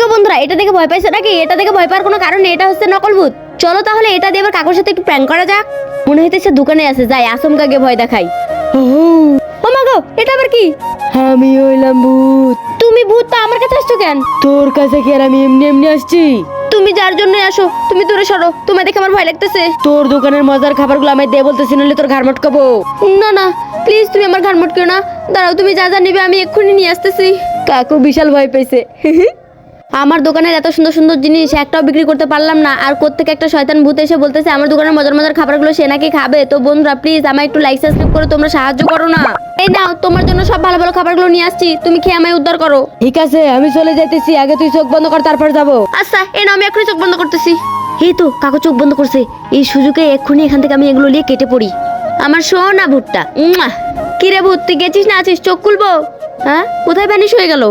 গো বন্ধুরা এটা দেখে ভয় পাইছো নাকি? এটা দেখে ভয় পাওয়ার কোনো কারণ এটা হচ্ছে নকল ভূত চলো তাহলে এটা দিয়ে এবার কাকুর সাথে একটু প্র্যাঙ্ক করা যাক। মনে হইতেছে দোকানে আছে যাই আসমকাকে ভয় দেখাই। ও মা গো এটা আবার কি? আমি হইলাম ভূত। তুমি ভূত তো আমার কাছে আসছো কেন? তোর কাছে কি আর আমি এমনি এমনি আসছি? তুমি যার জন্য আসো তুমি দূরে সরো তোমায় দেখে আমার ভয় লাগতেছে। তোর দোকানের মজার খাবারগুলো আমায় দে বলতেছি নইলে তোর ঘাড় মটকাবো। না না প্লিজ তুমি আমার ঘাড় মটকিও না। দাঁড়াও তুমি যা যা নিবে আমি এক্ষুনি নিয়ে আসতেছি। কাকু বিশাল ভয় পেয়েছে আমার দোকানের এত সুন্দর সুন্দর জিনিস একটাও বিক্রি করতে পারলাম না। আর কোত্থেকে একটা শয়তান ভূত এসে বলতেছে আমার দোকানের মজার মজার খাবারগুলো সে নাকি খাবে? তো বন্ধুরা প্লিজ আমায় একটু লাইক সাবস্ক্রাইব করে তোমরা সাহায্য করো না। এই নাও তোমার জন্য সব ভালো ভালো খাবারগুলো নিয়ে আসছি। তুমি খেয়ে আমায় উদ্ধার করো। ঠিক আছে আমি চলে যাইতেছি। আগে তুই চোখ বন্ধ কর তারপর যাব। আচ্ছা এই নাও আমি এক্ষুনি চোখ বন্ধ করতেছি। এই তো কাকু চোখ বন্ধ করছে। এই সুযোগে এক্ষুনি এখান থেকে আমি এগুলো নিয়ে কেটে পড়ি। আমার সোনা ভুট্টা। কি রে ভূত তুই গেছিস না? আছিস? চোখ খুলবো? হ্যাঁ? কোথায় বানিশ হয়ে গেল?